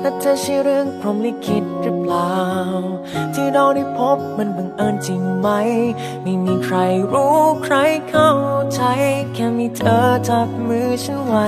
และเธอใช่เรื่องพรหมลิขิตหรือเปล่า ที่เราได้พบมันบังเอิญจริงไหม ไม่มีใครรู้ใครเข้าใจ แค่มีเธอจับมือฉันไว้